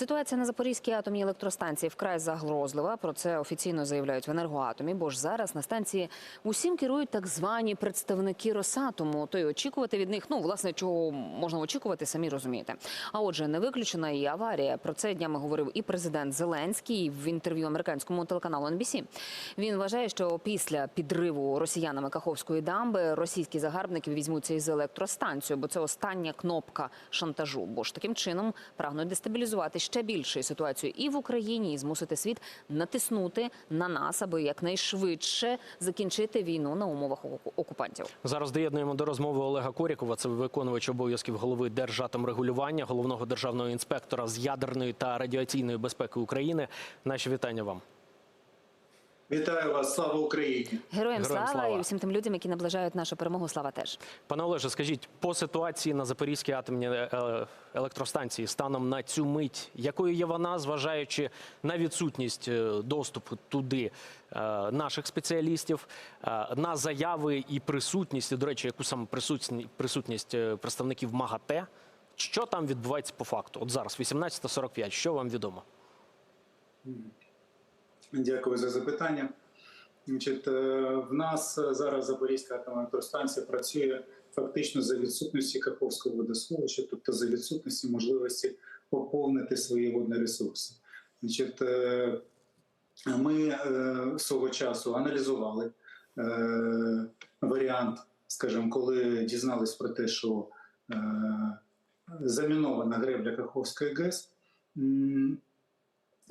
Ситуація на Запорізькій атомній електростанції вкрай загрозлива. Про це офіційно заявляють в енергоатомі. Бо ж зараз на станції усім керують так звані представники Росатому. То й очікувати від них, ну власне, чого можна очікувати, самі розумієте. А отже, не виключена і аварія. Про це днями говорив і президент Зеленський в інтерв'ю американському телеканалу NBC. Він вважає, що після підриву росіянами Каховської дамби російські загарбники візьмуться із електростанцію, бо це остання кнопка шантажу. Бо ж таким чином прагнуть дестабілізувати ще більше ситуацію і в Україні, і змусити світ натиснути на нас, аби якнайшвидше закінчити війну на умовах окупантів. Зараз доєднуємо до розмови Олега Корікова, це виконувач обов'язків голови Держатомрегулювання, головного державного інспектора з ядерної та радіаційної безпеки України. Наші вітання вам. Вітаю вас, слава Україні! Героям, Героям слава, слава. і всім тим людям, які наближають нашу перемогу. Слава теж. Пане Олеже, скажіть по ситуації на Запорізькій атомній е, електростанції станом на цю мить, якою є вона, зважаючи на відсутність е, доступу туди е, наших спеціалістів, е, на заяви і присутність, і, до речі, яку саме присутність, присутність е, представників МАГАТЕ, що там відбувається по факту? От зараз 18.45, що вам відомо? Дякую за запитання. Значить, е, в нас зараз Запорізька атомна електростанція працює фактично за відсутності Каховського водосховища, тобто за відсутності можливості поповнити свої водні ресурси. Значить, е, ми е, свого часу аналізували варіант, скажімо, коли дізнались про те, що замінована гребля Каховської ГЕС.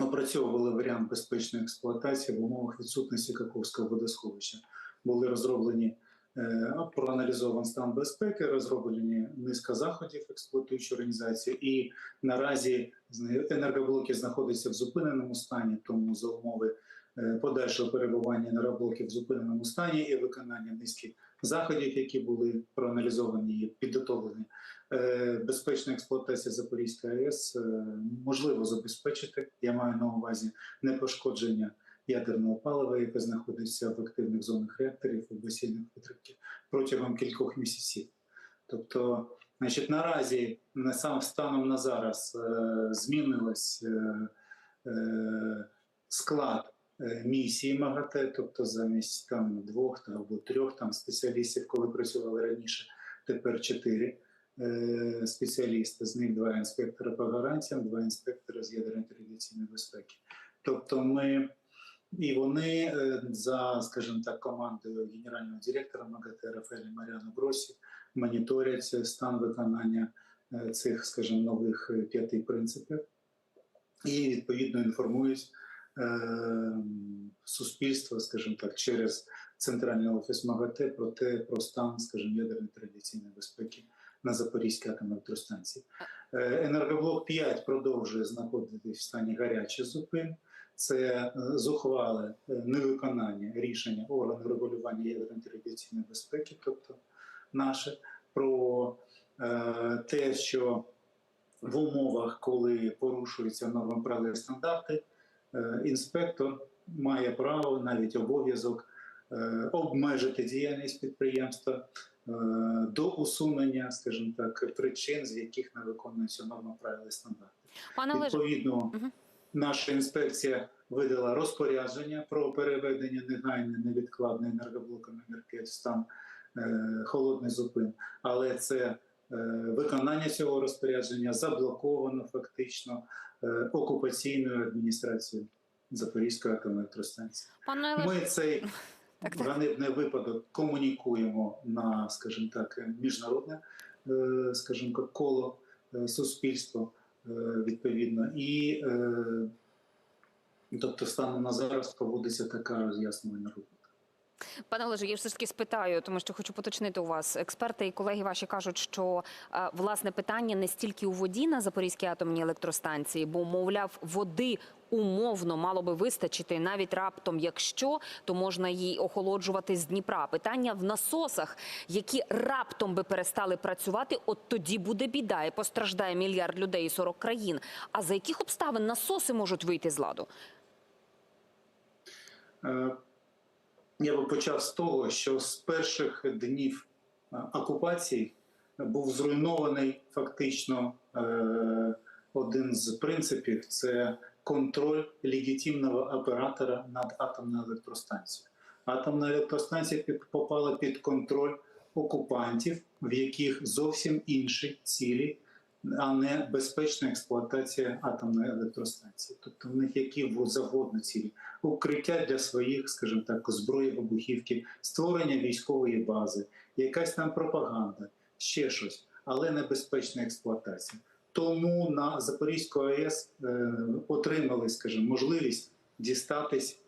Опрацьовували варіант безпечної експлуатації в умовах відсутності Каховського водосховища. Були розроблені е, проаналізований стан безпеки, розроблені низка заходів експлуатуючої організації, і наразі енергоблоки знаходяться в зупиненому стані, тому за умови е, подальшого перебування енергоблоків в зупиненому стані і виконання низки заходів, які були проаналізовані і підготовлені. Е, Безпечна експлуатація Запорізької АЕС е, можливо забезпечити. Я маю на увазі непошкодження ядерного палива, яке знаходиться в активних зонах реакторів і басейнах витримки протягом кількох місяців. Тобто, значить, наразі на сам станом на зараз е, змінилось склад місії МАГАТЕ, тобто замість там двох та або трьох там спеціалістів, коли працювали раніше, тепер чотири е, спеціалісти. З них два інспектора по гарантіям, два інспектора з ядерної та радіаційної безпеки. Тобто, ми і вони е, за, скажімо так, командою генерального директора МАГАТЕ Рафаеля Маріана Бросі моніторять стан виконання е, цих, скажімо, нових е, п'яти принципів і відповідно інформують е, суспільство, скажімо так, через центральний офіс МАГАТЕ про те, про стан, скажімо, ядерної традиційної безпеки на Запорізькій атомній електростанції. Е, Енергоблок 5 продовжує знаходитись в стані гарячих зупин. Це е, зухвале невиконання рішення органу регулювання ядерної та радіаційної безпеки, тобто наше, про те, що в умовах, коли порушуються норми правил і стандарти, інспектор має право, навіть обов'язок е, обмежити діяльність підприємства е, до усунення, скажімо так, причин, з яких не виконуються норми правил і стандарти. Пане Відповідно, Мгм. наша інспекція видала розпорядження про переведення негайне невідкладної енергоблоку номер 5 в стан е, холодний зупин. Але це е, виконання цього розпорядження заблоковано фактично е, окупаційною адміністрацією Запорізької атомної електростанції. пане Ми цей так, так. ганебний випадок комунікуємо на, скажімо так, міжнародне, е, скажімо, коло е, суспільства е, відповідно. І е, тобто, станом на зараз проводиться така роз'яснювальна робота. Пане Олеже, я все ж таки спитаю, тому що хочу поточнити у вас. Експерти і колеги ваші кажуть, що е, власне питання не стільки у воді на Запорізькій атомній електростанції, бо мовляв, води умовно мало би вистачити навіть раптом, якщо то можна її охолоджувати з Дніпра. Питання в насосах, які раптом би перестали працювати, от тоді буде біда, і постраждає мільярд людей і 40 країн. А за яких обставин насоси можуть вийти з ладу? Е, Я би почав з того, що з перших днів е, окупації був зруйнований фактично е, один з принципів це контроль легітимного оператора над атомною електростанцією. Атомна електростанція попала під контроль окупантів, в яких зовсім інші цілі, а не безпечна експлуатація атомної електростанції. Тобто в них які завгодно цілі укриття для своїх, скажімо так, зброї, вибухівки, створення військової бази, якась там пропаганда, ще щось, але небезпечна експлуатація. Тому на Запорізьку АЕС е, отримали, скажімо, можливість дістатись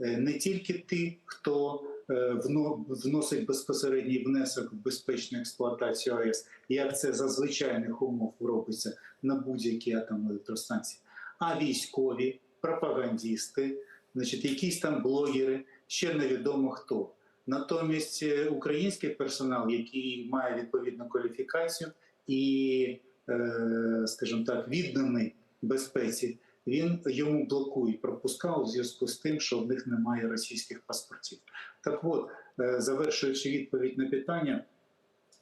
е, не тільки ті, хто вносить безпосередній внесок в безпечну експлуатацію АЕС, як це за звичайних умов робиться на будь-якій атомній електростанції, а військові, пропагандісти, значить, якісь там блогери, ще невідомо хто. Натомість е, український персонал, який має відповідну кваліфікацію і, е, скажімо так, відданий безпеці, він йому блокують пропуска у зв'язку з тим, що в них немає російських паспортів. Так от, е, завершуючи відповідь на питання,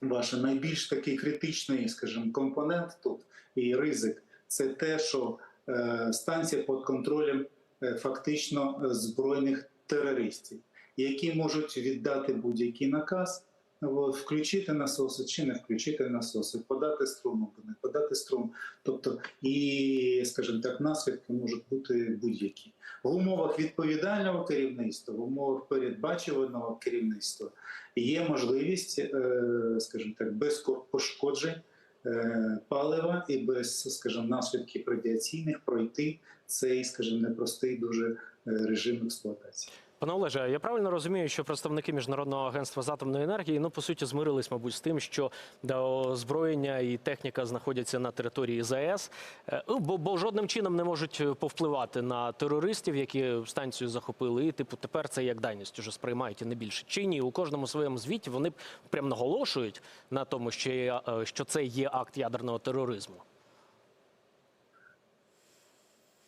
ваше найбільш такий критичний, скажімо, компонент тут і ризик це те, що е, станція під контролем е, фактично збройних терористів, які можуть віддати будь-який наказ. От, включити насоси чи не включити насоси, подати струм або не подати струм. Тобто, і, скажімо так, наслідки можуть бути будь-які. В умовах відповідального керівництва, в умовах передбачуваного керівництва є можливість, е, скажімо так, без ко- пошкоджень е, палива і без, скажімо, наслідків радіаційних пройти цей, скажімо, непростий дуже е, режим експлуатації. Пане Олеже, я правильно розумію, що представники міжнародного агентства з атомної енергії ну по суті змирились, мабуть, з тим, що озброєння і техніка знаходяться на території ЗАЕС, Е, ну, бо, бо жодним чином не можуть е, повпливати на терористів, які станцію захопили. І типу тепер це як даність уже сприймають і не більше. Чи ні? У кожному своєму звіті вони прям наголошують на тому, що, е, що це є акт ядерного тероризму.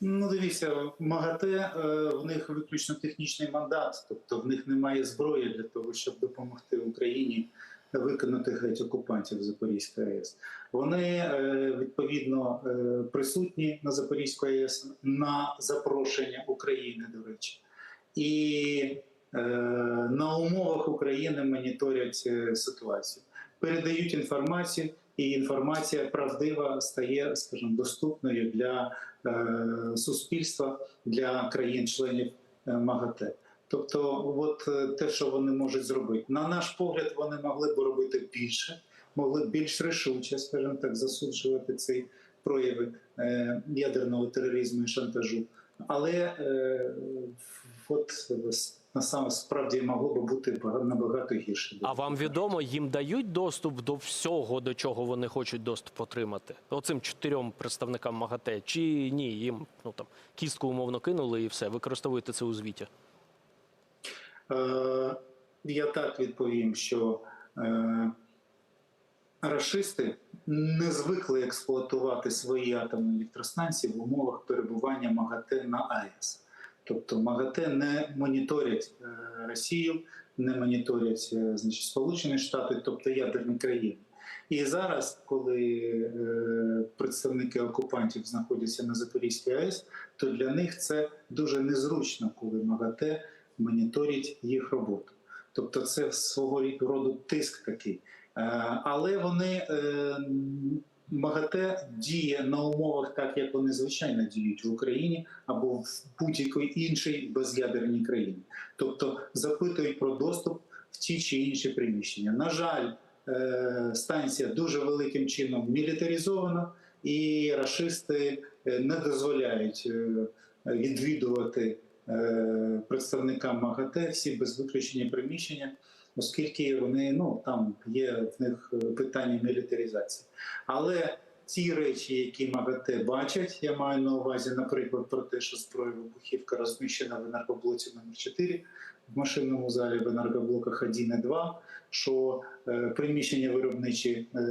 Ну, дивіться, МАГАТЕ е, в них виключно технічний мандат, тобто в них немає зброї для того, щоб допомогти Україні виконати геть окупантів Запорізької АЕС. Вони е, відповідно е, присутні на Запорізькій АЕС на запрошення України, до речі, і на умовах України моніторять ситуацію, передають інформацію, і інформація правдива стає, скажімо, доступною для е, суспільства для країн-членів е, МАГАТЕ. Тобто, от е, те, що вони можуть зробити, на наш погляд, вони могли б робити більше, могли б більш рішуче, скажімо так, засуджувати ці прояви ядерного тероризму і шантажу. Але е, от насправді могло би бути набагато гірше. А вам відомо, їм дають доступ до всього, до чого вони хочуть доступ отримати? Оцим чотирьом представникам МАГАТЕ? Чи ні? Їм ну там кістку умовно кинули і все, використовуєте це у звіті. Е, Я так відповім, що е, рашисти не звикли експлуатувати свої атомні електростанції в умовах перебування МАГАТЕ на АЕС. Тобто МАГАТЕ не моніторять е, Росію, не моніторять е, значить, Сполучені Штати, тобто ядерні країни. І зараз, коли е, представники окупантів знаходяться на Запорізькій АЕС, то для них це дуже незручно, коли МАГАТЕ моніторить їх роботу. Тобто, це свого роду тиск такий. Але вони МАГАТЕ діє на умовах так, як вони звичайно діють в Україні або в будь-якій іншій без'ядерній країні. Тобто запитують про доступ в ті чи інші приміщення. На жаль, е, станція дуже великим чином мілітаризована, і рашисти е, не дозволяють е, відвідувати представникам МАГАТЕ всі без виключення приміщення, оскільки вони ну там є в них е, питання мілітаризації. Але ті речі, які МАГАТЕ бачать, я маю на увазі, наприклад, про те, що зброя вибухівка розміщена в енергоблоці номер 4 в машинному залі в енергоблоках 1 і 2, що е, приміщення виробничі е,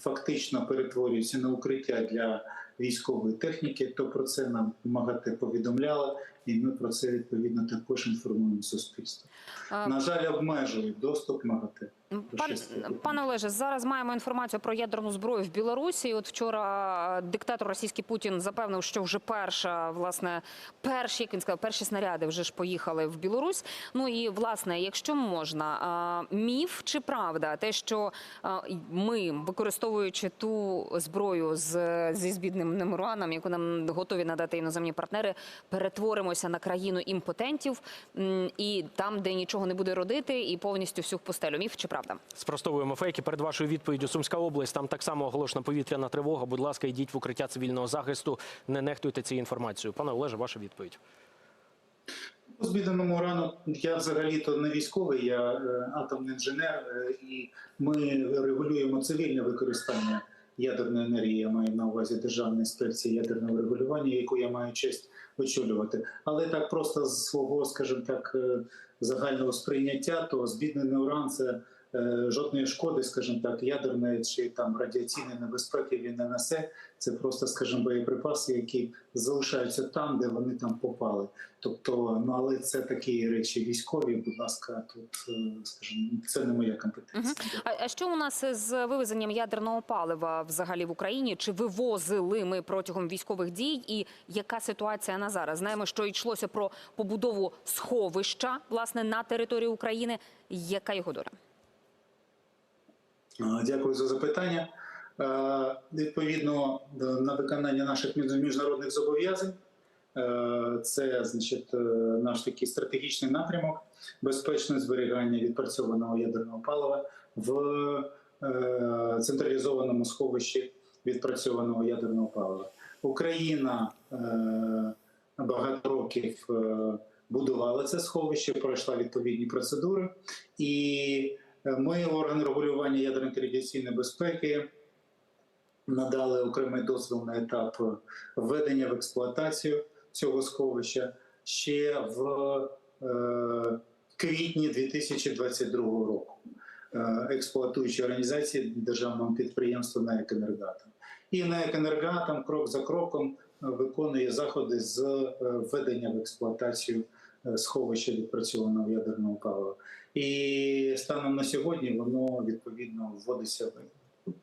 фактично перетворюються на укриття для військової техніки, то про це нам МАГАТЕ повідомляло. І ми про це відповідно також інформуємо суспільство. А, На жаль, обмежують доступ МАГАТЕ. Пан, пане Олеже, зараз маємо інформацію про ядерну зброю в Білорусі. От вчора диктатор російський Путін запевнив, що вже перша, власне, перші, як він сказав, перші снаряди вже ж поїхали в Білорусь. Ну і власне, якщо можна, міф чи правда, те, що ми, використовуючи ту зброю з зі збідним ураном, яку нам готові надати іноземні партнери, перетворимося на країну імпотентів і там, де нічого не буде родити, і повністю всю в пустелю. Міф чи правда? Спростовуємо фейки. Перед вашою відповіддю Сумська область. Там так само оголошена повітряна тривога. Будь ласка, йдіть в укриття цивільного захисту. Не нехтуйте цією інформацією. Пане Олеже, ваша відповідь. По збідненому урану я взагалі-то не військовий, я е, атомний інженер, е, і ми регулюємо цивільне використання ядерної енергії. Я маю на увазі Державної інспекції ядерного регулювання, яку я маю честь очолювати. Але так просто з свого, скажімо так, е, загального сприйняття, то збіднений уран це жодної шкоди, скажімо так, ядерної чи там радіаційної небезпеки він не несе. Це просто, скажімо, боєприпаси, які залишаються там, де вони там попали. Тобто, ну але це такі речі військові. Будь ласка, тут е, скажімо, це не моя компетенція. А, а що у нас з вивезенням ядерного палива взагалі в Україні? Чи вивозили ми протягом військових дій? І яка ситуація на зараз? Знаємо, що йшлося про побудову сховища власне на території України. Яка його доля? А, Дякую за запитання. Е, Відповідно е, на виконання наших міжнародних зобов'язань. е, Це значить е, наш такий стратегічний напрямок безпечне зберігання відпрацьованого ядерного палива в е, централізованому сховищі відпрацьованого ядерного палива. Україна е, багато років е, будувала це сховище, пройшла відповідні процедури, і е, ми, органи регулювання ядерної радіаційної безпеки, надали окремий дозвіл на етап введення в експлуатацію цього сховища ще в е, квітні 2022 року. Е, експлуатуючі організації державного підприємства «НАЕК Енергатом». І «НАЕК Енергатом» крок за кроком е, виконує заходи з е, введення в експлуатацію е, сховища відпрацьованого ядерного палива. І станом на сьогодні воно відповідно вводиться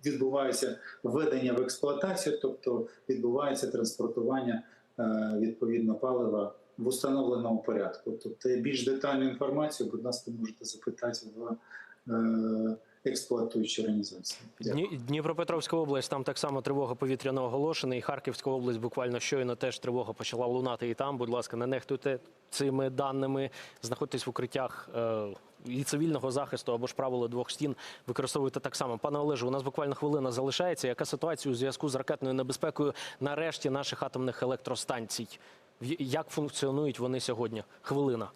відбувається введення в експлуатацію, тобто відбувається транспортування е, відповідно палива в установленому порядку. Тобто більш детальну інформацію, будь ласка, можете запитати в е, експлуатуючій організації. Дякую. Дні- Дніпропетровська область, там так само тривога повітряна оголошена. І Харківська область буквально щойно теж тривога почала лунати і там. Будь ласка, не нехтуйте цими даними. Знаходьтесь в укриттях е, і цивільного захисту або ж правило двох стін використовуйте так само. Пане Олеже, у нас буквально хвилина залишається. Яка ситуація у зв'язку з ракетною небезпекою на решті наших атомних електростанцій? Як функціонують вони сьогодні? Хвилина.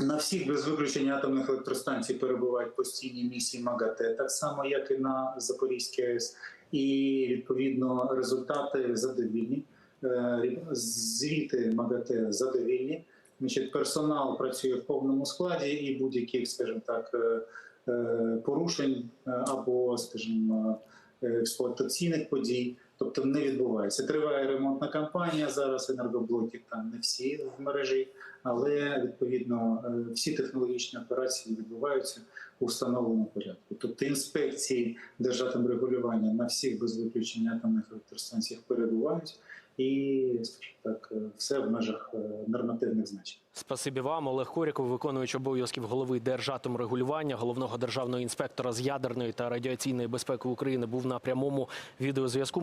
На всіх без виключення атомних електростанцій перебувають постійні місії МАГАТЕ, так само як і на Запорізькій АЕС, і відповідно результати задовільні. Е, Звіти МАГАТЕ задовільні. Значить, персонал працює в повному складі, і будь-яких, скажімо так, е, е, порушень або, скажімо, експлуатаційних подій, тобто не відбувається. Триває ремонтна кампанія. Зараз енергоблоків там не всі в мережі, але відповідно е, всі технологічні операції відбуваються у встановленому порядку. Тобто інспекції державного регулювання на всіх без виключення атомних електростанціях перебувають, і так, е, все в межах е, нормативних значень. Спасибі вам, Олег Коріков, виконуючий обов'язків голови Держатомрегулювання, головного державного інспектора з ядерної та радіаційної безпеки України, був на прямому відеозв'язку.